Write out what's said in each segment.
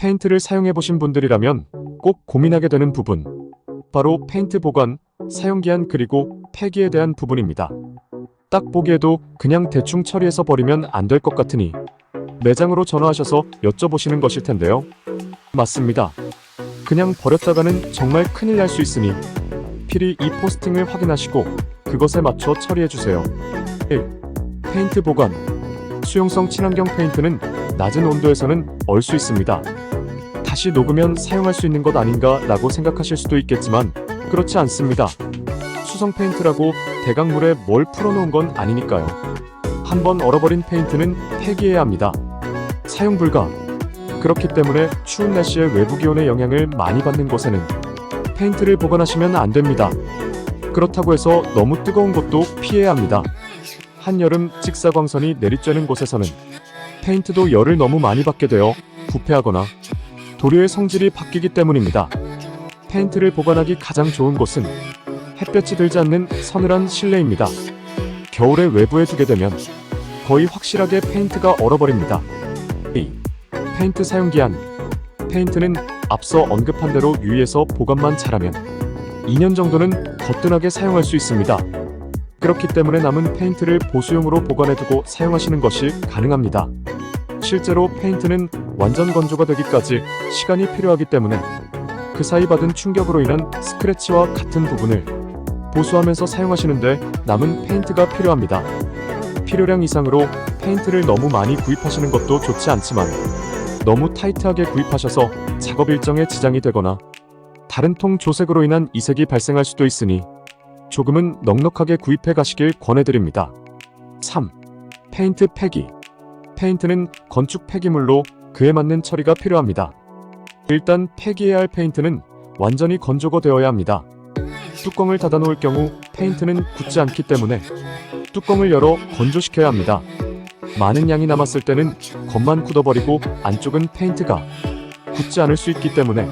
페인트를 사용해보신 분들이라면 꼭 고민하게 되는 부분. 바로 페인트 보관, 사용기한 그리고 폐기에 대한 부분입니다. 딱 보기에도 그냥 대충 처리해서 버리면 안 될 것 같으니 매장으로 전화하셔서 여쭤보시는 것일 텐데요. 맞습니다. 그냥 버렸다가는 정말 큰일 날 수 있으니 필히 이 포스팅을 확인하시고 그것에 맞춰 처리해주세요. 1. 페인트 보관 수용성 친환경 페인트는 낮은 온도에서는 얼 수 있습니다. 다시 녹으면 사용할 수 있는 것 아닌가 라고 생각하실 수도 있겠지만 그렇지 않습니다. 수성 페인트라고 대강 물에 뭘 풀어놓은 건 아니니까요. 한번 얼어버린 페인트는 폐기해야 합니다. 사용 불가. 그렇기 때문에 추운 날씨에 외부 기온의 영향을 많이 받는 곳에는 페인트를 보관하시면 안 됩니다. 그렇다고 해서 너무 뜨거운 곳도 피해야 합니다. 한여름 직사광선이 내리쬐는 곳에서는 페인트도 열을 너무 많이 받게 되어 부패하거나 도료의 성질이 바뀌기 때문입니다. 페인트를 보관하기 가장 좋은 곳은 햇볕이 들지 않는 서늘한 실내입니다. 겨울에 외부에 두게 되면 거의 확실하게 페인트가 얼어버립니다. 2. 페인트 사용 기한 페인트는 앞서 언급한 대로 유의해서 보관만 잘하면 2년 정도는 거뜬하게 사용할 수 있습니다. 그렇기 때문에 남은 페인트를 보수용으로 보관해두고 사용하시는 것이 가능합니다. 실제로 페인트는 완전 건조가 되기까지 시간이 필요하기 때문에 그 사이 받은 충격으로 인한 스크래치와 같은 부분을 보수하면서 사용하시는데 남은 페인트가 필요합니다. 필요량 이상으로 페인트를 너무 많이 구입하시는 것도 좋지 않지만 너무 타이트하게 구입하셔서 작업 일정에 지장이 되거나 다른 통 조색으로 인한 이색이 발생할 수도 있으니 조금은 넉넉하게 구입해 가시길 권해드립니다. 3. 페인트 폐기 페인트는 건축 폐기물로 그에 맞는 처리가 필요합니다. 일단 폐기해야 할 페인트는 완전히 건조가 되어야 합니다. 뚜껑을 닫아 놓을 경우 페인트는 굳지 않기 때문에 뚜껑을 열어 건조시켜야 합니다. 많은 양이 남았을 때는 겉만 굳어버리고 안쪽은 페인트가 굳지 않을 수 있기 때문에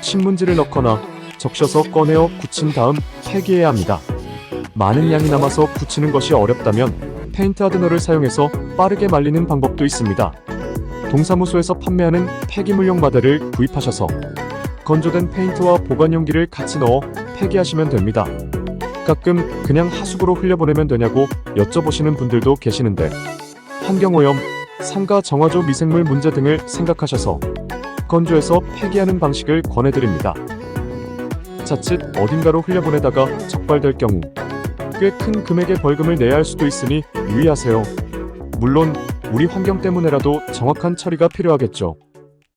신문지를 넣거나 적셔서 꺼내어 굳힌 다음 폐기해야 합니다. 많은 양이 남아서 붙이는 것이 어렵다면 페인트 하드너를 사용해서 빠르게 말리는 방법도 있습니다. 동사무소에서 판매하는 폐기물용 바데를 구입하셔서 건조된 페인트와 보관 용기를 같이 넣어 폐기하시면 됩니다. 가끔 그냥 하수구로 흘려보내면 되냐고 여쭤보시는 분들도 계시는데 환경오염, 상가 정화조 미생물 문제 등을 생각하셔서 건조해서 폐기하는 방식을 권해드립니다. 자칫 어딘가로 흘려보내다가 적발될 경우 꽤 큰 금액의 벌금을 내야 할 수도 있으니 유의하세요. 물론 우리 환경 때문에라도 정확한 처리가 필요하겠죠.